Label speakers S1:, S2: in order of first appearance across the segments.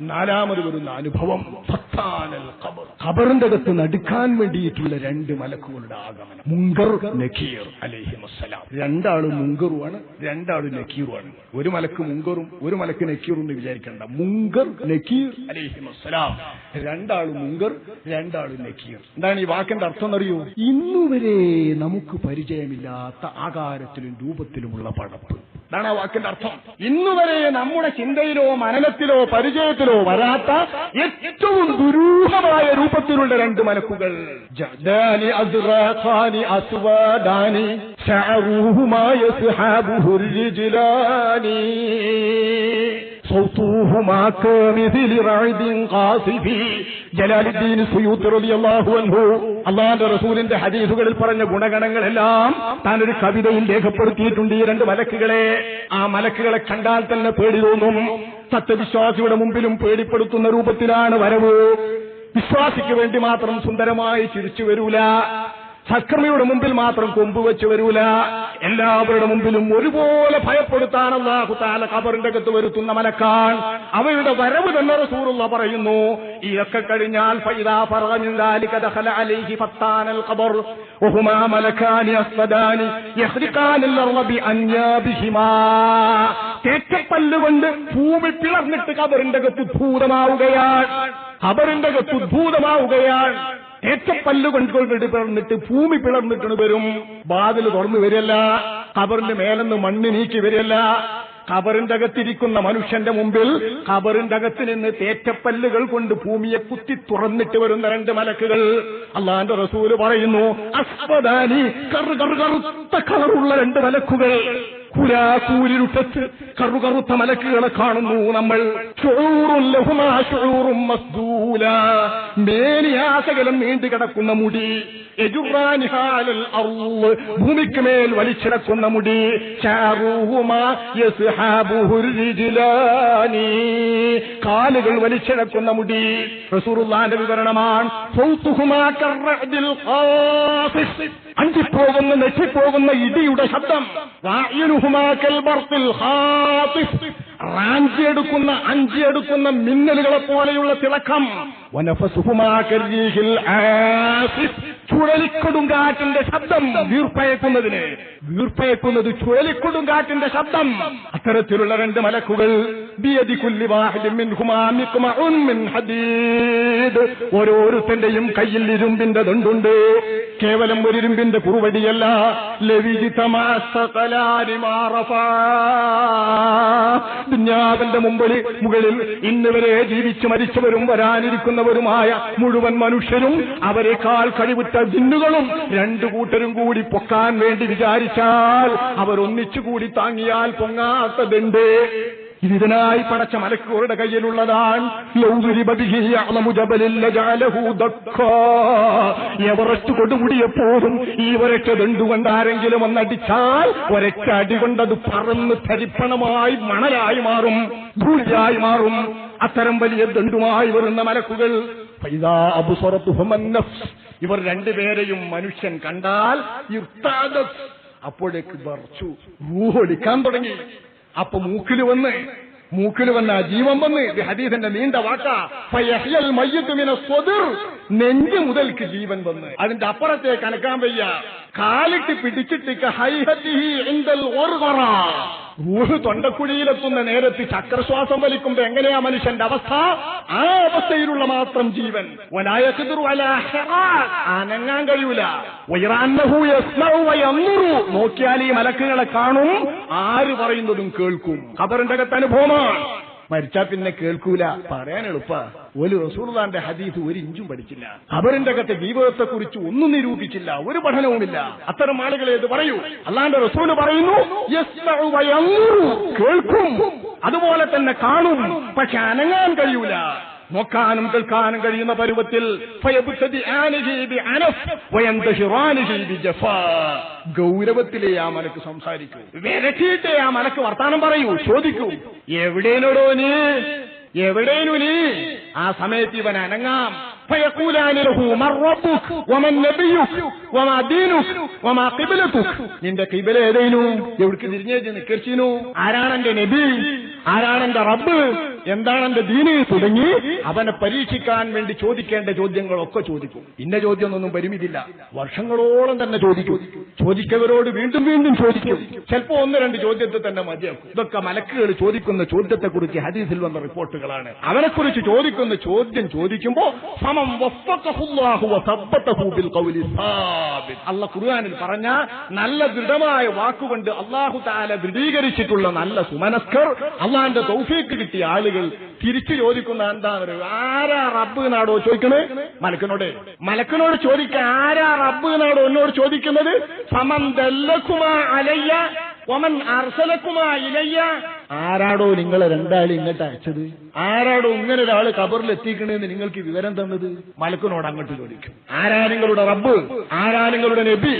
S1: നാലാമത് വരുന്ന അനുഭവം ഖബറിന്റെ അടുത്ത് നടുക്കാൻ വേണ്ടിയിട്ടുള്ള രണ്ട് മലക്കുകളുടെ ആഗമനം. മുങ്കർ നഖീർ അലേഹിമസ്സലാം. രണ്ടാളും മുങ്കറുമാണ് രണ്ടാളും നഖീറുമാണ് ഒരു മലക്ക് മുങ്കറും ഒരു മലക്ക് നഖീറും എന്ന് വിചാരിക്കേണ്ട. മുങ്കർ നഖീർ അലേഹിമസ്സലാം. രണ്ടാളും മുങ്കർ രണ്ടാളും നഖീർ. എന്താണ് ഈ വാക്കിന്റെ അർത്ഥം എന്നറിയൂ? ഇന്നുവരെ നമുക്ക് പരിചയമില്ലാത്ത ആകാരത്തിലും രൂപത്തിലുമുള്ള പടപ്പ്. ഇതാണ് ആ വാക്കിന്റെ അർത്ഥം. ഇന്നുവരെ നമ്മുടെ ചിന്തയിലോ മനനത്തിലോ പരിചയത്തിലോ വരാത്ത ഏറ്റവും ദുരൂഹമായ രൂപത്തിലുള്ള രണ്ട് മലക്കുകൾ. ജഅദാനി അള്ളാന്റെ റസൂലിന്റെ ഹദീസുകളിൽ പറഞ്ഞ ഗുണഗണങ്ങളെല്ലാം താൻ ഒരു കവിതയിൽ രേഖപ്പെടുത്തിയിട്ടുണ്ട് ഈ രണ്ട് മലക്കുകളെ. ആ മലക്കുകളെ കണ്ടാൽ തന്നെ പേടി തോന്നും. സത്യവിശ്വാസിയുടെ മുമ്പിലും പേടിപ്പെടുത്തുന്ന രൂപത്തിലാണ് വരവ്. വിശ്വാസിക്ക് വേണ്ടി മാത്രം സുന്ദരമായി ചിരിച്ചു വരൂല. സക്രമയുടെ മുമ്പിൽ മാത്രം കൊമ്പുവെച്ച് വരൂല. എല്ലാവരുടെ മുമ്പിലും ഒരുപോലെ ഭയപ്പെടുത്താൻ അള്ളാഹു താല കബറിന്റെ അകത്ത് വരുത്തുന്ന മലക്കാൻ അവയുടെ വരവ് തന്നെ റസൂറുള്ള പറയുന്നു. ഇതൊക്കെ കഴിഞ്ഞാൽ ഫൈദാ തേറ്റപ്പല്ലുകൊണ്ട് ഭൂമി പിളർന്നിട്ട് കബറിന്റെ അകത്ത് ഉദ്ഭൂതമാവുകയാണ് കബറിന്റെ അകത്ത് ഉദ്ഭൂതമാവുകയാണ് ഏറ്റപ്പല്ല് കൊണ്ടുകൊണ്ട് പിളർന്നിട്ട് ഭൂമി പിളർന്നിട്ട് വരും. വാതിൽ തുറന്നു വരില്ല കബറിന്റെ മേലെന്ന് മണ്ണ് നീക്കി വരില്ല കബറിന്റെ അകത്തിരിക്കുന്ന മനുഷ്യന്റെ മുമ്പിൽ കബറിന്റെ അകത്ത് നിന്ന് തേറ്റപ്പല്ലുകൾ കൊണ്ട് ഭൂമിയെ കുത്തി തുറന്നിട്ട് വരുന്ന രണ്ട് മലക്കുകൾ. അള്ളാന്റെ റസൂൽ പറയുന്നു അസ്വദാനി കറു കറു കറുത്ത കളറുള്ള രണ്ട് മലക്കുകൾ. കുലാക്കൂരിരുട്ടത്ത് കറുകറുത്ത മലക്കുകളെ കാണുന്നു നമ്മൾ. ഷുഊറും മസ്ദൂല. മേലിയാസകലം നീണ്ടു കിടക്കുന്ന മുടി. ഭൂമിക്ക് മേൽ വലിച്ചിടക്കുന്ന മുടി. കാലുകൾ വലിച്ചിടക്കുന്ന മുടി. റസൂറുല്ലാന്റെ വിവരണമാണ്. അഞ്ചിപ്പോകുന്ന നെറ്റിപ്പോകുന്ന ഇടിയുടെ ശബ്ദം. റാഞ്ചിയെടുക്കുന്ന അഞ്ചിയെടുക്കുന്ന മിന്നലുകളെ പോലെയുള്ള തിളക്കം. ചുഴലിക്കൊടുങ്കാറ്റിന്റെ ശബ്ദം വീർപ്പയക്കുന്നതിന് വീർപ്പയക്കുന്നത് ചുഴലിക്കൊടുങ്കാറ്റിന്റെ ശബ്ദം. അത്തരത്തിലുള്ള രണ്ട് മലക്കുകൾ ഓരോരുത്തന്റെയും കയ്യിൽ ഇരുമ്പിന്റെ ദണ്ടുണ്ട്. കേവലം ഒരു ഇരുമ്പിന്റെ കുറുവടിയല്ല. ദുഞ്ഞാവിന്റെ മുമ്പിൽ മുകളിൽ ഇന്നുവരെ ജീവിച്ചു മരിച്ചവരും വരാനിരിക്കുന്നവരുമായ മുഴുവൻ മനുഷ്യരും അവരെക്കാൾ കഴിവിട്ട ജിന്നുകളും രണ്ടു കൂട്ടരും കൂടി പൊക്കാൻ വേണ്ടി വിചാരിച്ചാൽ അവർ ഒന്നിച്ചുകൂടി താങ്ങിയാൽ പൊങ്ങാത്തതുണ്ട്. ഇതിനായി പടച്ച മലക്കൂറുടെ കയ്യിലുള്ളതാണ്. എവറസ്റ്റ് കൊടുമുടിയപ്പോഴും ഈ ഒരൊറ്റ ദണ്ടുകൊണ്ട് ആരെങ്കിലും ഒന്നടിച്ചാൽ ഒരൊറ്റ അടി കൊണ്ടത് പറന്ന് തരിപ്പണമായി മണലായി മാറും ധൂളിയായി മാറും. അത്തരം വലിയ ദണ്ടുമായി വരുന്ന മലക്കുകൾ. ഇവർ രണ്ടുപേരെയും മനുഷ്യൻ കണ്ടാൽ. അപ്പോഴേക്ക് വറച്ചു. റൂഹൊടിക്കാൻ തുടങ്ങി. അപ്പൊ മൂക്കിൽ വന്ന്. മൂക്കിൽ വന്ന ജീവൻ വന്ന്. ഹദീസിന്റെ നീണ്ട വാക്കാ. നെഞ്ച് മുതൽക്ക് ജീവൻ വന്ന്. അതിന്റെ അപ്പുറത്തെ കനക്കാൻ വയ്യ. കാലിട്ട് പിടിച്ചിട്ട് ഊഹ് തൊണ്ടക്കുഴിയിലെത്തുന്ന നേരത്ത് ചക്രശ്വാസം വലിക്കുമ്പോ എങ്ങനെയാ മനുഷ്യന്റെ അവസ്ഥ? ആ അവസ്ഥയിലുള്ള മാത്രം ജീവൻ. അനങ്ങാൻ കഴിയൂല. നോക്കിയാൽ ഈ മലക്കുകളെ കാണും. ആര് പറയുന്നതും കേൾക്കും. ഖബറിന്റെ അകത്ത് അനുഭവമാണ്. മരിച്ചാ പിന്നെ കേൾക്കൂല. പറയാൻ എളുപ്പ. ഒരു റസൂർദാന്റെ ഹദീസ് ഒരു ഇഞ്ചും പഠിച്ചില്ല. അവരിന്റെ അകത്തെ ജീവിതത്തെ കുറിച്ച് ഒന്നും നിരൂപിച്ചില്ല. ഒരു പഠനവുമില്ല. അത്തരം ആളുകളെ ഇത് പറയൂ? അല്ലാണ്ട് റസൂൽ പറയുന്നു. കേൾക്കും. അതുപോലെ തന്നെ കാണും. പക്ഷെ അനങ്ങാൻ കഴിയൂല. നോക്കാനും കേൾക്കാനും കഴിയുന്ന പരുവത്തിൽ. ഗൗരവത്തിലേ ആ മനക്ക് സംസാരിക്കൂ. വിരട്ടിയിട്ടേ ആ മനക്ക് വർത്താനം പറയൂ ചോദിക്കൂ. എവിടേനോടോ നീ? എവിടേനു നീ? ആ സമയത്ത് ഇവൻ അനങ്ങാം. فيقولان له من ربك ومن نبيك وما دينك وما قبلتك നിന്റെ കിബില ഏതേനു എവിടേക്ക് തിരിഞ്ഞേച്ച് നിക്കർച്ചിനു ആരാണ് എന്റെ നബി ആരാണ് എന്റെ റബ്ബ് എന്താണ് എന്റെ ദീന് തുടങ്ങി അവനെ പരീക്ഷിക്കാൻ വേണ്ടി ചോദിക്കേണ്ട ചോദ്യങ്ങളൊക്കെ ചോദിക്കും ഇന്ന ചോദ്യമൊന്നും പരിമിതില്ല വർഷങ്ങളോളം തന്നെ ചോദിക്കും ചോദിക്കവരോട് വീണ്ടും വീണ്ടും ചോദിക്കും ചിലപ്പോ ഒന്ന് രണ്ട് ചോദ്യത്തെ തന്നെ മതിയാക്കും ഇതൊക്കെ മലക്കുകൾ ചോദിക്കുന്ന ചോദ്യത്തെക്കുറിച്ച് ഹദീസിൽ വന്ന റിപ്പോർട്ടുകളാണ് അവനെക്കുറിച്ച് ചോദിക്കുന്ന ചോദ്യം ചോദിക്കുമ്പോ സമം സാബിത്. അല്ല ഖുർആനിൽ പറഞ്ഞ നല്ല ദൃഢമായ വാക്കുകൊണ്ട് അള്ളാഹു താല ദൃഢീകരിച്ചിട്ടുള്ള നല്ല സുമനസ്കർ അള്ളാഹിന്റെ തൗഫീക്ക് കിട്ടിയ ആളുകൾ തിരിച്ചു ചോദിക്കുന്ന എന്താണ് ആരാ റബ്ബ് എന്നാടോ ചോദിക്കണേ? മലക്കനോട്. മലക്കിനോട് ചോദിക്ക ആരാ റബ്ബ് എന്നാടോ എന്നോട് ചോദിക്കുന്നത്? സമന്തല്ല ദല്ലക്കുമാ അലയ്യ ഒമൻ അർസലക്കുമായിലയ്യ ആരാടോ നിങ്ങളെ രണ്ടാളി ഇങ്ങോട്ട് അയച്ചത്? ആരാടോ ഇങ്ങനെ ഒരാൾ കബറിൽ എത്തിക്കണേന്ന് നിങ്ങൾക്ക് വിവരം തന്നത്? മലക്കിനോട് അങ്ങോട്ട് ചോദിക്കും. ആരാ നിങ്ങളുടെ റബ്ബ്? ആരാ നിങ്ങളുടെ നബി?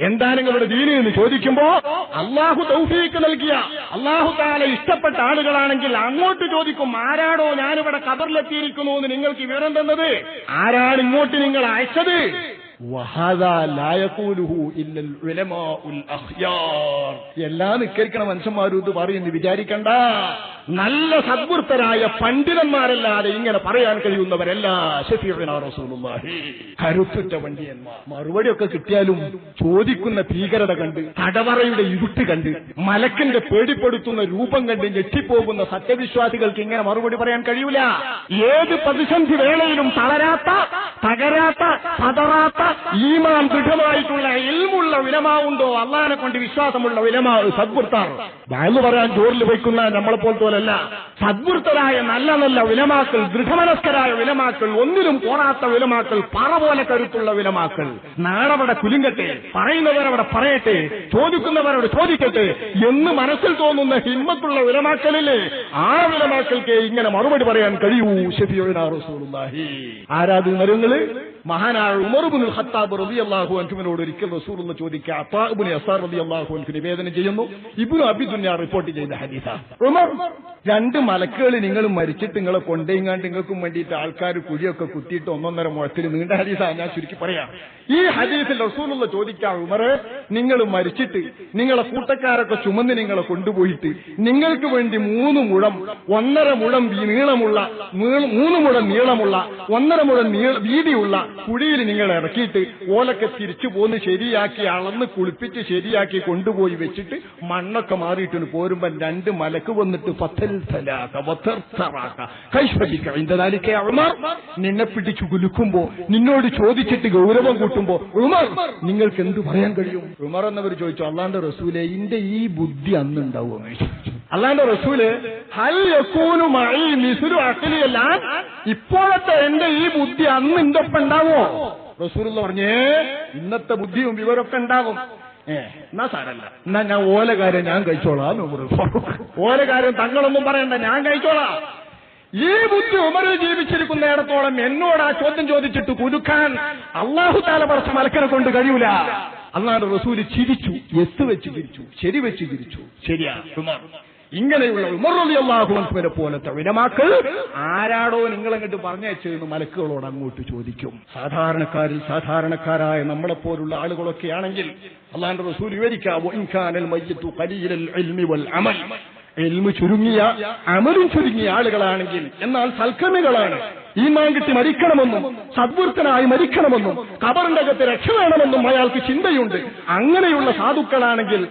S1: എന്താ നിങ്ങളുടെ ദീനി എന്ന് ചോദിക്കുമ്പോ അള്ളാഹു തൗഫീക്ക് നൽകിയ അള്ളാഹു താല ഇഷ്ടപ്പെട്ട ആളുകളാണെങ്കിൽ അങ്ങോട്ട് ചോദിക്കും ആരാടോ ഞാനിവിടെ കബറിലെത്തിയിരിക്കുന്നു എന്ന് നിങ്ങൾക്ക് വിവരം തന്നത്? ആരാണ് ഇങ്ങോട്ട് നിങ്ങൾ അയച്ചത്? എല്ലാ നിക്കരിക്കണ മനുഷ്യന്മാരും ഇത് പറയുന്നു വിചാരിക്കണ്ട. നല്ല സദ്വൃത്തരായ പണ്ഡിതന്മാരല്ലാതെ ഇങ്ങനെ പറയാൻ കഴിയുന്നവരല്ല കരുത്തുറ്റ പണ്ഡിയന്മാർ മറുപടിയൊക്കെ കിട്ടിയാലും ചോദിക്കുന്ന ഭീകരത കണ്ട് തടവറയുടെ ഇരുട്ട് കണ്ട് മലക്കിന്റെ പേടിപ്പെടുത്തുന്ന രൂപം കണ്ട് ഞെട്ടിപ്പോകുന്ന സത്യവിശ്വാസികൾക്ക് ഇങ്ങനെ മറുപടി പറയാൻ കഴിയൂല. ഏത് പ്രതിസന്ധി വേളയിലും തളരാത്ത തകരാത്ത പതറാത്ത ഈമാൻ ദൃഢമായിട്ടുള്ള ഇൽമുള്ള വിലമാവുണ്ടോ അള്ളാനെ കൊണ്ട് വിശ്വാസമുള്ള വിലമാവ് സദ്വൃത്താർ എന്ന് പറയാൻ ജോറിൽ വയ്ക്കുന്ന നമ്മളെ പോലത്തോലല്ല സദ്വൃത്തരായ നല്ല നല്ല വിലമാക്കൾ ദൃഢമനസ്കരായ വിലമാക്കൾ ഒന്നിലും പോറാത്ത വിലമാക്കൾ പറ പോലെ കരുത്തുള്ള വിലമാക്കൾ നാടവിടെ കുലുങ്ങട്ടെ പറയുന്നവരവിടെ പറയട്ടെ ചോദിക്കുന്നവരോട് ചോദിക്കട്ടെ എന്ന് മനസ്സിൽ തോന്നുന്ന ഹിമ്മത്തുള്ള വിലമാക്കലില്ലേ ആ വിലമാക്കൽക്ക് ഇങ്ങനെ മറുപടി പറയാൻ കഴിയൂ ആരാധു മരങ്ങൾ? മഹാനായ ഉമർബുൽ ഖത്താബ് റളിയല്ലാഹു അൻഹുവിനോട് ഒരിക്കൽ റസൂലുള്ള ചോദിക്കുക അത്താബുനി അസാർ അള്ളാഹു അൻഹു നിവേദനം ചെയ്യുന്നു. ഇബ്നു അബിദുന്യ റിപ്പോർട്ട് ചെയ്ത ഹദീസ. ഉമർ രണ്ട് മലക്കുകൾ നിങ്ങൾ മരിച്ചിട്ട് നിങ്ങളെ കൊണ്ടേങ്ങാണ്ട് നിങ്ങൾക്കും വേണ്ടിയിട്ട് ആൾക്കാർ കുഴിയൊക്കെ കുത്തിയിട്ട് ഒന്നൊന്നര മുഴത്തിൽ നീണ്ട ഹദീസ ഞാൻ ചുരുക്കി പറയാം. ഈ ഹദീസിൽ റസൂലുള്ള ചോദിക്കാം ഉമറെ നിങ്ങൾ മരിച്ചിട്ട് നിങ്ങളെ കൂട്ടക്കാരൊക്കെ ചുമന്ന് നിങ്ങളെ കൊണ്ടുപോയിട്ട് നിങ്ങൾക്ക് വേണ്ടി മൂന്ന് മുഴം ഒന്നര മുഴം നീളമുള്ള മൂന്ന് മുഴം നീളമുള്ള ഒന്നര മുഴം വീതിയുള്ള കുഴിയിൽ നിങ്ങൾ ഇറക്കിയിട്ട് ഓലൊക്കെ തിരിച്ചു പോന്ന് ശരിയാക്കി അളന്ന് കുളിപ്പിച്ച് ശരിയാക്കി കൊണ്ടുപോയി വെച്ചിട്ട് മണ്ണൊക്കെ മാറിയിട്ട് പോരുമ്പോ രണ്ട് മലക്ക് വന്നിട്ട് പത്തൽ തലാക്ക വത്തർത്തറാക്ക കൈശ്വരിക്ക ഇന്താലിക്കെ ഉമർ നിന്നെ പിടിച്ചു കുലുക്കുമ്പോ നിന്നോട് ചോദിച്ചിട്ട് ഗൗരവം കൂട്ടുമ്പോ ഉമർ നിങ്ങൾക്ക് എന്ത് പറയാൻ കഴിയും? ഉമർ എന്നവർ ചോദിച്ചു അള്ളാന്റെ റസൂലെ ഇന്റെ ഈ ബുദ്ധി അന്നുണ്ടാവും? അള്ളാന്റെ റസൂൽ ഹൽ യക്കൂനു മഴ മിസുരു അക്കലിയല്ല ഇപ്പോഴത്തെ എന്റെ ഈ ബുദ്ധി അന്ന് ഇന്റൊപ്പം ഉണ്ടാവോ റസൂൽ പറഞ്ഞേ ഇന്നത്തെ ബുദ്ധിയും വിവരമൊക്കെ ഉണ്ടാകും. എന്നാ സാരല്ല. എന്നാ ഞാൻ ഓലകാര്യം ഞാൻ കഴിച്ചോളാം. ഓലകാര്യം തങ്ങളൊന്നും പറയണ്ട ഞാൻ കഴിച്ചോളാം. ഈ ബുദ്ധി ഉമറിൽ ജീവിച്ചിരിക്കുന്നിടത്തോളം എന്നോട് ആ ചോദ്യം ചോദിച്ചിട്ട് കുരുക്കാൻ അള്ളാഹു താല പറച്ച മലക്കനെ കൊണ്ട് കഴിയൂല. അള്ളാഹുടെ റസൂൽ ചിരിച്ചു എസ് വെച്ച് ചിരിച്ചു ശരി വെച്ച് ചിരിച്ചു. ശരിയാ ഉമർ. ഇങ്ങനെയുള്ള ഉമറുള്ളി അള്ളാഹുവിനെ പോലത്തെ വിനമാക്കൾ ആരാടോ നിങ്ങളങ്ങോട്ട് പറഞ്ഞയച്ചതെന്ന് മലക്കുകളോട് അങ്ങോട്ട് ചോദിക്കും. സാധാരണക്കാരിൽ സാധാരണക്കാരായ നമ്മളെപ്പോലുള്ള ആളുകളൊക്കെയാണെങ്കിൽ അള്ളാന്റെ റസൂൽ വിവരിക്കാവോ ഇൻഖാനൽ മയ്യത്തു ഇൽമി വൽ അമൽ. എൽമ് ചുരുങ്ങിയ അമലും ചുരുങ്ങിയ ആളുകളാണെങ്കിൽ എന്നാൽ സൽക്കമികളാണ് ഈമാൻ കിട്ടി മരിക്കണമെന്നും സദ്വൃത്തനായി മരിക്കണമെന്നും കബറിന്റെ അകത്ത് രക്ഷ വേണമെന്നും അയാൾക്ക് ചിന്തയുണ്ട്. അങ്ങനെയുള്ള സാധുക്കളാണെങ്കിൽ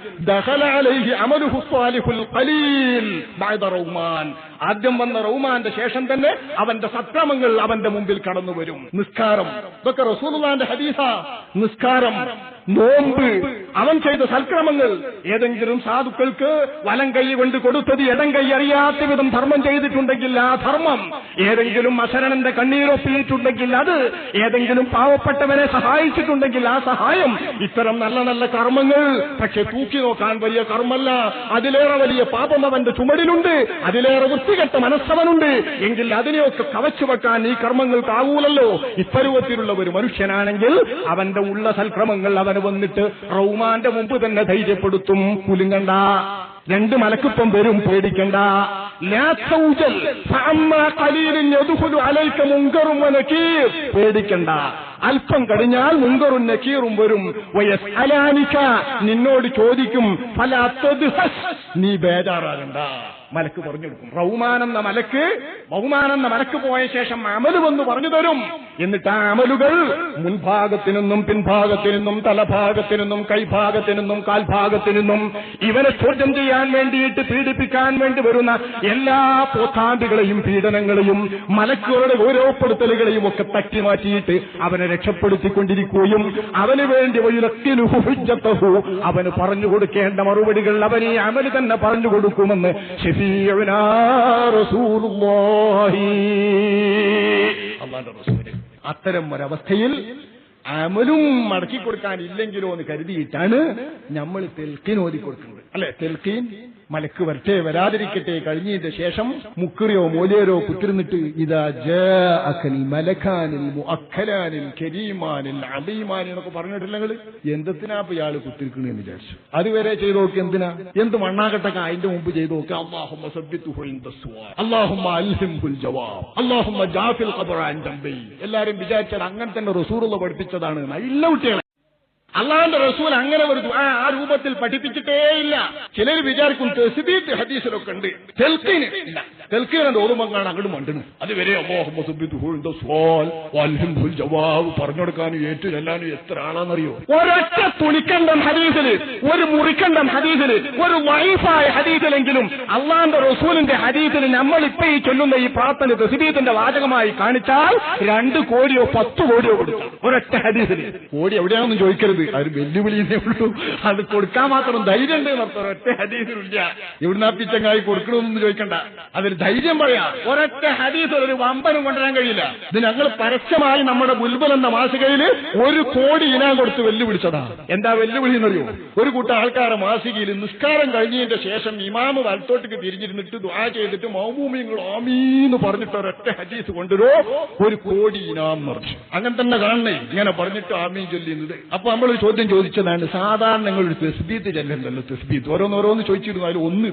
S1: ആദ്യം വന്ന റൗമാന്റെ ശേഷം തന്നെ അവന്റെ സക്രമങ്ങൾ അവന്റെ മുമ്പിൽ കടന്നു വരും. നിസ്കാരം. ഇതൊക്കെ റസൂലുള്ളാന്റെ ഹദീസ. നിസ്കാരം. നോമ്പ്. അവൻ ചെയ്ത സൽക്രമങ്ങൾ. ഏതെങ്കിലും സാധുക്കൾക്ക് വലം കൈ കൊണ്ട് കൊടുത്തത് ഇടം കൈ അറിയാത്ത വിധം ധർമ്മം ചെയ്തിട്ടുണ്ടെങ്കിൽ ആ ധർമ്മം. ഏതെങ്കിലും അശരണന്റെ കണ്ണീരൊപ്പിയിട്ടുണ്ടെങ്കിൽ അത്. ഏതെങ്കിലും പാവപ്പെട്ടവനെ സഹായിച്ചിട്ടുണ്ടെങ്കിൽ ആ സഹായം. ഇത്തരം നല്ല നല്ല കർമ്മങ്ങൾ. പക്ഷെ തൂക്കി നോക്കാൻ വലിയ കർമ്മല്ല. അതിലേറെ വലിയ പാപം അവന്റെ ചുമടിലുണ്ട്. അതിലേറെ വൃത്തികെട്ട മനസ്സവനുണ്ട്. എങ്കിൽ അതിനെയൊക്കെ കവച്ചു വെക്കാൻ ഈ കർമ്മങ്ങൾ കർമ്മങ്ങൾക്കാവൂലല്ലോ ഇപ്പരുവത്തിലുള്ള ഒരു മനുഷ്യനാണെങ്കിൽ അവന്റെ ഉള്ള സൽക്രമങ്ങൾ അവന് വന്നിട്ട് റൗമാന്റെ മുമ്പ് തന്നെ ധൈര്യപ്പെടുത്തും. കുലുങ്ങണ്ട രണ്ട് മലക്കിപ്പം വരും പേടിക്കണ്ട. പേടിക്കണ്ട. അല്പം കഴിഞ്ഞാൽ മുൻകറും നക്കീറും വരും. വയസ്അലാനിക നിന്നോട് ചോദിക്കും ഫലാ നീ ബേജാറാകണ്ട. മലക്ക് പറഞ്ഞു കൊടുക്കും. റൗമാനെന്ന മലക്ക് ബഹുമാനെന്ന മലക്ക് പോയ ശേഷം അമൽ വന്ന് പറഞ്ഞു തരും. എന്നിട്ട് ആ അമലുകൾ മുൻഭാഗത്തിനൊന്നും പിൻഭാഗത്തിനൊന്നും തലഭാഗത്തിനൊന്നും കൈഭാഗത്തിനൊന്നും കാൽഭാഗത്തിനൊന്നും ഇവനെ ചോദ്യം ചെയ്യാൻ വേണ്ടിയിട്ട് പീഡിപ്പിക്കാൻ വേണ്ടി വരുന്ന എല്ലാ പോത്താണ്ടികളെയും പീഡനങ്ങളെയും മലക്കുകളുടെ ഗൗരവപ്പെടുത്തലുകളെയും ഒക്കെ തട്ടി മാറ്റിയിട്ട് അവനെ രക്ഷപ്പെടുത്തിക്കൊണ്ടിരിക്കുകയും അവന് വേണ്ടി അവന് പറഞ്ഞു കൊടുക്കേണ്ട മറുപടികൾ അവൻ ഈ അമൽ തന്നെ പറഞ്ഞു കൊടുക്കുമെന്ന് അത്തരം ഒരവസ്ഥയിൽ അമലും മടക്കി കൊടുക്കാൻ ഇല്ലെങ്കിലോ എന്ന് കരുതിയിട്ടാണ് നമ്മൾ തെൽക്കീൻ ഓതി കൊടുക്കുന്നത് അല്ലെ? തെൽക്കീൻ മലക്ക് വരട്ടെ വരാതിരിക്കട്ടെ കഴിഞ്ഞതിന്റെ ശേഷം മുക്കുറിയോ മോലേരോ കുത്തിരുന്നിട്ട് ഇതാ ജഅകൽ മലഖാനിൽ മുഅഖലാനിൽ കരീമാനിൽ അദീമാനിൽ എന്നൊക്കെ പറഞ്ഞിട്ടില്ലെങ്കിൽ എന്തിനാ ഇപ്പൊ ഇയാൾ കുത്തിരിക്കണെന്ന് വിചാരിച്ചു. അതുവരെ ചെയ്തു നോക്കി എന്തിനാ? എന്ത് മണ്ണാകട്ടൊക്കെ അതിന്റെ മുമ്പ് ചെയ്തു നോക്കി? അള്ളാഹുമ്മ അള്ളാഹുമ്മ അൽഹിംഹുൽ ജവാബ്. അള്ളാഹുമ്മ ജാഫിൽ എല്ലാരും വിചാരിച്ചാൽ അങ്ങനെ തന്നെ റസൂറുള്ള പഠിപ്പിച്ചതാണ്. നല്ല കുട്ടികളെ. അള്ളാന്റെ റസൂൽ അങ്ങനെ ഒരു ആ രൂപത്തിൽ പഠിപ്പിച്ചിട്ടേയില്ല. ചിലർ വിചാരിക്കും ഹദീസിലൊക്കെ ഉണ്ട്. തെൽക്കീന് ഇല്ല. ഓർമ്മ കാണാൻ അങ്ങോട്ട് മണ്ടണ് അതുവരെ ജവാബ് പറഞ്ഞു കൊടുക്കാനും ഏറ്റു ചെല്ലാനും എത്ര ആളാണെന്നറിയോ? ഒരൊറ്റ തുണിക്കണ്ടം ഹദീസിൽ ഒരു മുറിക്കണ്ടം ഹദീസിൽ ഒരു വൈഫായ ഹദീസിലെങ്കിലും അള്ളാന്റെ റസൂലിന്റെ ഹദീസിൽ നമ്മൾ ഇപ്പൊ ഈ ചൊല്ലുന്ന ഈ പ്രാർത്ഥന തെസിബീത്തിന്റെ വാചകമായി കാണിച്ചാൽ രണ്ട് കോടിയോ പത്ത് കോടിയോ കൊടുക്കാം. ഒരൊറ്റ ഹദീസിൽ കോടി എവിടെയാണെന്ന് ചോദിക്കരുത്. അത് വെല്ലുവിളിയേ ഉള്ളൂ. അത് കൊടുക്കാൻ മാത്രം ധൈര്യം ഉണ്ട് എന്നർത്ഥം ഒറ്റ ഹദീസിലില്ല. ഇവിടുന്ന് ആ പിച്ചങ്ങായി കൊടുക്കണമെന്ന് ചോദിക്കണ്ട. അതിൽ ധൈര്യം പറയാ. ഒരൊറ്റ ഹദീസിൽ ഒരു വമ്പനും കൊണ്ടുവരാൻ കഴിയില്ല. ഇത് ഞങ്ങൾ പരസ്യമായി നമ്മുടെ ബുൽബൽ എന്ന മാസികയിൽ ഒരു കോടി ഇനാം കൊടുത്ത് വെല്ലുവിളിച്ചതാ. എന്താ വെല്ലുവിളി എന്നറിയോ? ഒരു കൂട്ടം ആൾക്കാരെ മാസികയിൽ നിസ്കാരം കഴിഞ്ഞതിന്റെ ശേഷം ഇമാമ് വലത്തോട്ടേക്ക് തിരിഞ്ഞിരുന്നിട്ട് ദ്വാ ചെയ്തിട്ട് മൗമൂമിങ്ങൾ ആമീന്ന് പറഞ്ഞിട്ട് ഒരൊറ്റ ഹദീസ് കൊണ്ടുവരോ? ഒരു കോടി ഇനാം നിറച്ചു അങ്ങനെ തന്നെ കാണണേ. ഇങ്ങനെ പറഞ്ഞിട്ട് ആമീൻ ചൊല്ലിയുന്നത് അപ്പൊ നമ്മൾ ഒരു ചോദ്യം ചോദിച്ചതാണ്. സാധാരണ നിങ്ങൾ ഒരു തെസ്ബീത്ത്. ചെല്ലണ്ടല്ലോ തെസ്ബീത്ത് ഓരോന്നോരോന്ന് അതിൽ ഒന്ന്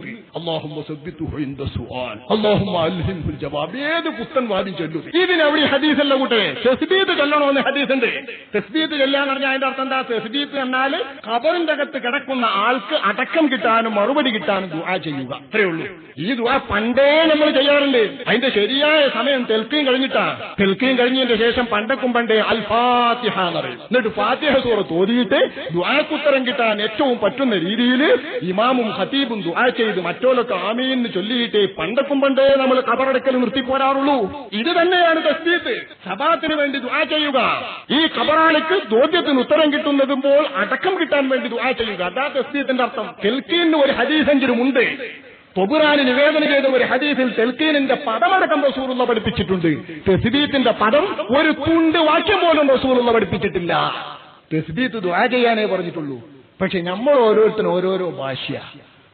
S1: ഇത് ജവാബ്. ഏത് പുത്തൻ വാദ്യം ചൊല്ലും? ഇതിനവിടെ ഹദീസല്ല കൂട്ടെ. തെസ്ബീത്ത് ഹദീസ് ഹദീസുണ്ട്. തെസ്ബീത്ത് ചെല്ലാന്ന് പറഞ്ഞാൽ അതിന്റെ അർത്ഥം എന്താ? തെസ്ബീത്ത് എന്നാൽ ഖബറിന്റെ അകത്ത് കിടക്കുന്ന ആൾക്ക് അടക്കം കിട്ടാനും മറുപടി കിട്ടാനും ദുആ ചെയ്യുക. അത്രേ ഉള്ളൂ. ഈ ദുആ പണ്ടേ നമ്മൾ ചെയ്യാറുണ്ട്. അതിന്റെ ശരിയായ സമയം തെൽക്കയും കഴിഞ്ഞിട്ടാ. തെൽക്കയും കഴിഞ്ഞതിന്റെ ശേഷം പണ്ടക്കും പണ്ടേ അൽ ഫാത്തിഹ എന്ന് പറയും. എന്നിട്ട് ഫാത്തിഹ സൂറ തോതിയിട്ട് ദുആക്കുത്തരം കിട്ടാൻ ഏറ്റവും പറ്റുന്ന രീതിയിൽ ഇമാമും ഖതീബും ദുആ ചെയ്ത് മറ്റോലൊക്കെ ആമീന്ന് ചൊല്ലിയിട്ട് പണ്ടക്കും പണ്ടേ നമ്മൾ കബറടക്കൽ നിർത്തിപ്പോരാറുള്ളൂ ഇത് തന്നെയാണ് തസ്ബീത്ത്. സബാത്തിന് വേണ്ടി ദുആ ചെയ്യുക. ഈ കബറാളിക്ക് ചോദ്യത്തിന് ഉത്തരം കിട്ടുന്നതുമ്പോൾ അടക്കം കിട്ടാൻ വേണ്ടി ദുആ ചെയ്യുക. അതാ തസ്ബീത്തിന്റെ അർത്ഥം. തെൽക്കീന് ഒരു ഹദീസെങ്കിലും ഉണ്ട്. തൊബുറാന് നിവേദനം ചെയ്ത ഒരു ഹദീസിൽ തെൽക്കീനിന്റെ പദമടക്കം റസൂലുള്ള പഠിപ്പിച്ചിട്ടുണ്ട്. തസ്ബീഹിന്റെ പദം ഒരു തുണ്ട് വാക്യം പോലും റസൂലുള്ള പഠിപ്പിച്ചിട്ടില്ല. തെസ്ബീത്ത് ദുആ ചെയ്യാനേ പറഞ്ഞിട്ടുള്ളൂ. പക്ഷെ നമ്മൾ ഓരോരുത്തരും ഓരോരോ ഭാഷ്യ.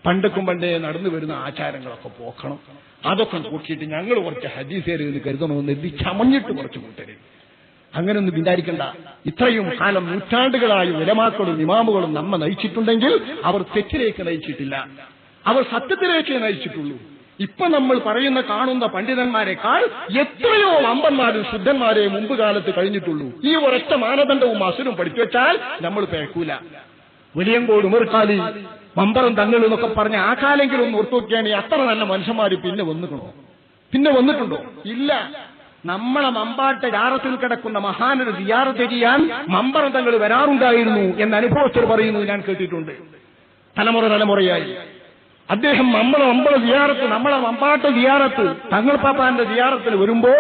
S1: പണ്ടക്കും പണ്ടേ നടന്നു വരുന്ന ആചാരങ്ങളൊക്കെ പോക്കണം. അതൊക്കെ നോക്കിയിട്ട് ഞങ്ങൾ കുറച്ച് ഹദീസേര് എന്ന് കരുതണമെന്ന് എഴുതി ചമഞ്ഞിട്ട് കുറച്ച് കൂട്ടരുത് അങ്ങനെയൊന്നും വിചാരിക്കണ്ട. ഇത്രയും കാലം നൂറ്റാണ്ടുകളായി ഉലമാക്കളും ഇമാമുകളും നമ്മെ നയിച്ചിട്ടുണ്ടെങ്കിൽ അവർ തെറ്റിലേക്ക് നയിച്ചിട്ടില്ല. അവർ സത്യത്തിലേക്ക് നയിച്ചിട്ടുള്ളൂ. ഇപ്പൊ നമ്മൾ പറയുന്ന കാണുന്ന പണ്ഡിതന്മാരെക്കാൾ എത്രയോ അമ്പന്മാരും ശുദ്ധന്മാരെ മുമ്പ് കാലത്ത് കഴിഞ്ഞിട്ടുള്ളൂ. ഈ ഒരൊറ്റ മാനദണ്ഡവും അസുരും പഠിച്ചു വെച്ചാൽ നമ്മൾ പേക്കൂല. വലിയങ്കോട് ഉമർക്കാലി മമ്പറും തങ്ങൾ എന്നൊക്കെ പറഞ്ഞ ആ കാലെങ്കിലും ഒന്ന് ഓർത്തു അത്ര നല്ല മനുഷ്യന്മാര് പിന്നെ വന്നിട്ടുണ്ടോ? പിന്നെ വന്നിട്ടുണ്ടോ? ഇല്ല. നമ്മളെ മമ്പാട്ട് ജാറത്തിൽ കിടക്കുന്ന മഹാനൊരു സിയാറത്ത് ചെയ്യാൻ മമ്പറം തങ്ങൾ വരാറുണ്ടായിരുന്നു എന്ന് അനുഭവസ്ഥർ പറയുന്നു ഞാൻ കേട്ടിട്ടുണ്ട്. തലമുറ തലമുറയായി. അദ്ദേഹം നമ്മളെ നമ്മളെ സിയാറത്ത് നമ്മളെ മമ്പാട്ട് സിയാറത്ത് തങ്ങൾ പാപ്പാന്റെ സിയാറത്തിൽ വരുമ്പോ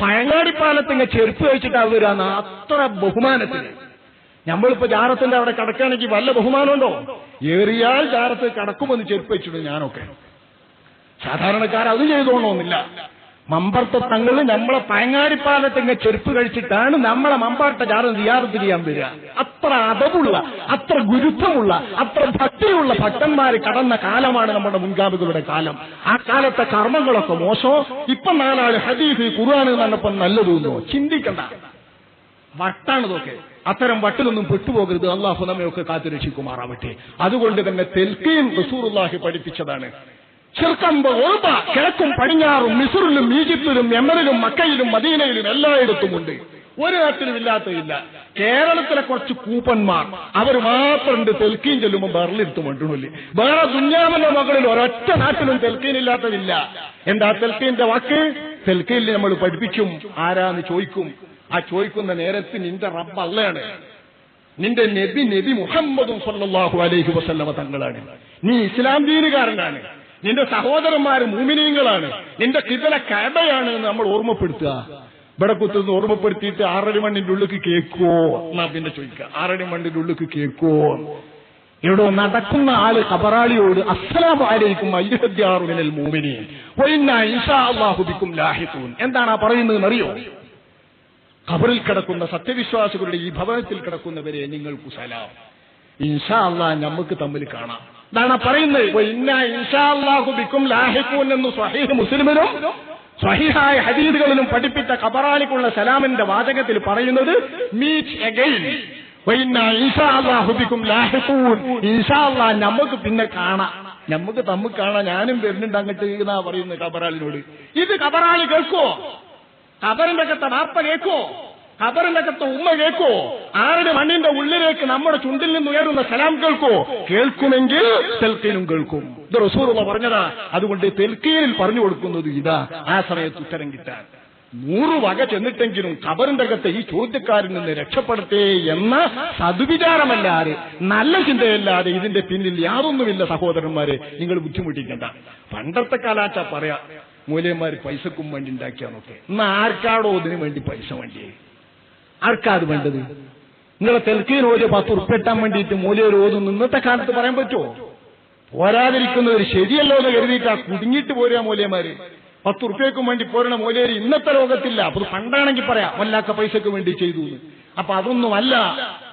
S1: പഴങ്ങാടിപ്പാലത്തിങ്ങ ചെരുപ്പ് വെച്ചിട്ടാ വരാന്ന് അത്ര ബഹുമാനത്തിന്. നമ്മളിപ്പോ ജാറത്തിന്റെ അവിടെ കിടക്കുകയാണെങ്കിൽ വല്ല ബഹുമാനമുണ്ടോ? ഏറിയാൽ ജാറത്ത് കിടക്കുമെന്ന് ചെരുപ്പ് വെച്ചിട്ട് ഞാനൊക്കെ. സാധാരണക്കാർ അത് ചെയ്തോണമെന്നില്ല മമ്പർത്ത തങ്ങൾ നമ്മളെ പയങ്ങാടിപ്പാലത്തിങ്ങ ചെരുപ്പ് കഴിച്ചിട്ടാണ് നമ്മളെ മമ്പാട്ട ജാറം സിയാറത്ത് ചെയ്യാൻ വരിക. അത്ര അതവുള്ള അത്ര ഗുരുത്വമുള്ള അത്ര ഭക്തിയുള്ള ഭക്തന്മാര് കടന്ന കാലമാണ് നമ്മുടെ മുൻഗാമികളുടെ കാലം. ആ കാലത്തെ കർമ്മങ്ങളൊക്കെ മോശം. ഇപ്പൊ നാലാൾ ഹദീഫ് ഖുർആൻ എന്നപ്പം നല്ലതെന്നോ ചിന്തിക്കണ്ട. വട്ടാണ് ഇതൊക്കെ. അത്തരം വട്ടിലൊന്നും പെട്ടുപോകരുത്. അള്ളാഹു നമ്മയൊക്കെ കാത്തുരക്ഷിക്കുമാറാവട്ടെ. അതുകൊണ്ട് തന്നെ തെൽക്കീൻ റസൂറുല്ലാഹി പഠിപ്പിച്ചതാണ്. ചെറുക്കമ്പ് ഓർമ്മ കിഴക്കും പടിഞ്ഞാറും മിസുറിലും ഈജിപ്തിലും യമനിലും മക്കയിലും മദീനയിലും എല്ലായിടത്തുമുണ്ട് ഒരു നാട്ടിലും ഇല്ലാത്തതില്ല കേരളത്തിലെ കുറച്ച് കൂപ്പന്മാർ അവർ മാത്രമുണ്ട് തെൽക്കീൻ ചെല്ലുമ്പോൾ ബെറലെടുത്ത് മണ്ടുന്നില്ലേ വേറെ ദുഞ്ഞാമന്റെ മകളിൽ ഒരൊറ്റ നാട്ടിലും തെൽക്കീൻ ഇല്ലാത്തതില്ല. എന്താ തെൽക്കീന്റെ വാക്ക്? തെൽക്കീനിൽ നമ്മൾ പഠിപ്പിക്കും ആരാന്ന് ചോദിക്കും. ആ ചോദിക്കുന്ന നേരത്തിൽ നിന്റെ റബ്ബ് നിന്റെ നബി നബി മുഹമ്മദും സല്ലാഹു അലൈഹി വസല്ലമ തങ്ങളാണ്. നീ ഇസ്ലാം ദീനുകാരനാണ്. നിന്റെ സഹോദരന്മാര് മൂമിനീങ്ങളാണ് നിന്റെ കിതല കടയാണ് എന്ന് നമ്മൾ ഓർമ്മപ്പെടുത്തുക. ഇവിടെ കുത്തുനിന്ന് ഓർമ്മപ്പെടുത്തിയിട്ട് ആറര മണ്ണിന്റെ ഉള്ളിക്ക് കേൾക്കുവോ? എന്നാ പിന്നെ ചോദിക്കുക. ആറര മണ്ണിന്റെ ഉള്ളിക്ക് കേൾക്കുവോ? ഇവിടെ നടക്കുന്ന ആൾ കബറാളിയോട് അസ്സലാമു അലൈക്കും അയ്യുഹദ്യാറുമിനൽ മൂമിനീൻ. വഇന്നാ ഇൻഷാ അല്ലാഹു ബിക്കും ലാഹിഖൂൻ. എന്താണ് ആ പറയുന്നത് അറിയോ? കബറിൽ കിടക്കുന്ന സത്യവിശ്വാസികളുടെ ഈ ഭവനത്തിൽ കിടക്കുന്നവരെ നിങ്ങൾക്ക് സലാം. ഇൻഷാ നമുക്ക് തമ്മിൽ കാണാം. ഇതാണ് പറയുന്നത്. "വ ഇന്നാ ഇൻഷാ അല്ലാഹു ബിക്കും ലാഹിഖൂൻ എന്ന് സ്വഹീഹ് മുസ്ലിമിനും സ്വഹീഹായ ഹദീദുകളിലും പഠിപ്പിച്ച കബറാലിക്കുള്ള സലാമിന്റെ വാചകത്തിൽ പറയുന്നത് മീറ്റ് അഗൈൻ നമുക്ക് പിന്നെ കാണാം. നമുക്ക് തമ്മിൽ കാണാം. ഞാനും വരുന്നുണ്ട് അങ്ങോട്ട് എന്നാ പറയുന്നത് കബറാളിനോട് ഇത് കബറാളി കേൾക്കോ കബറിന്റെ ഒക്കെ വാർത്ത കേൾക്കോ കബറിന്റെ അകത്തെ ഉമ്മ കേൾക്കോ? ആരുടെ മണ്ണിന്റെ ഉള്ളിലേക്ക് നമ്മുടെ ചുണ്ടിൽ നിന്ന് ഉയരുന്ന സലാം കേൾക്കോ? കേൾക്കുമെങ്കിൽ തെൽക്കീനും കേൾക്കും. ഇത് റസൂറുള്ള പറഞ്ഞതാ. അതുകൊണ്ട് തെൽക്കീനിൽ പറഞ്ഞു കൊടുക്കുന്നത് ഇതാ. ആ സമയത്ത് ഉത്തരം കിട്ടാൻ. നൂറു വക ചെന്നിട്ടെങ്കിലും ഖബറിന്റെ അകത്ത് ഈ ചോദ്യക്കാരിൽ നിന്ന് രക്ഷപ്പെടട്ടെ എന്ന സദ്വിചാരമല്ലാതെ നല്ല ചിന്തയല്ലാതെ ഇതിന്റെ പിന്നിൽ യാതൊന്നുമില്ല സഹോദരന്മാരെ. നിങ്ങൾ ബുദ്ധിമുട്ടിക്കണ്ട. പണ്ടത്തെ കാലാച്ച പറയാ മൂലയന്മാർ പൈസക്കും വേണ്ടി ഉണ്ടാക്കിയാന്നൊക്കെ. ഇന്ന് ആർക്കാടോ ഇതിനു വേണ്ടി പൈസ വേണ്ടി ആർക്കാ അത് വേണ്ടത്? നിങ്ങളെ തെൽക്കീൻ ഓര് പത്ത് ഉറുപ്പിട്ടാൻ വേണ്ടിയിട്ട് മൂല്യൊരു ഓതും ഇന്നത്തെ കാലത്ത് പറയാൻ പറ്റുമോ? പോരാതിരിക്കുന്നത് ഒരു ശരിയല്ലോ എന്ന് കരുതിയിട്ട് ആ കുടുങ്ങിയിട്ട് പോരുക മൂലയമാര് പത്ത് ഉറുപ്പ്യക്കും വേണ്ടി പോരണ മൂലയര് ഇന്നത്തെ ലോകത്തില്ല. അപ്പൊ പണ്ടാണെങ്കിൽ പറയാം വല്ലാക്ക പൈസക്ക് വേണ്ടി ചെയ്തു. അപ്പൊ അതൊന്നുമല്ല.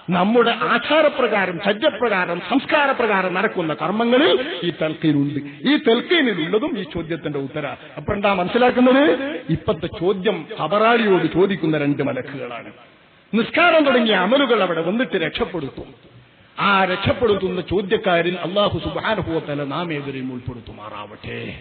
S1: നമ്മുടെ ആചാരപ്രകാരം സജ്ജപ്രകാരം സംസ്കാരപ്രകാരം നടക്കുന്ന കർമ്മങ്ങളിൽ ഈ തെൽക്കീനുണ്ട്. ഈ തെൽക്കീനിലുള്ളതും ഈ ചോദ്യത്തിന്റെ ഉത്തര. അപ്പൊ എന്താ മനസ്സിലാക്കുന്നത്? ഇപ്പത്തെ ചോദ്യം കബറാളിയോട് ചോദിക്കുന്ന രണ്ട് മലക്കുകളാണ്. നിസ്കാരം തുടങ്ങിയ അമലുകൾ അവിടെ വന്നിട്ട് രക്ഷപ്പെടുത്തും. ആ രക്ഷപ്പെടുത്തുന്ന ചോദ്യക്കാരിൽ അള്ളാഹു സുബാനുഭവത്തല നാം ഏവരെയും ഉൾപ്പെടുത്തുമാറാവട്ടെ.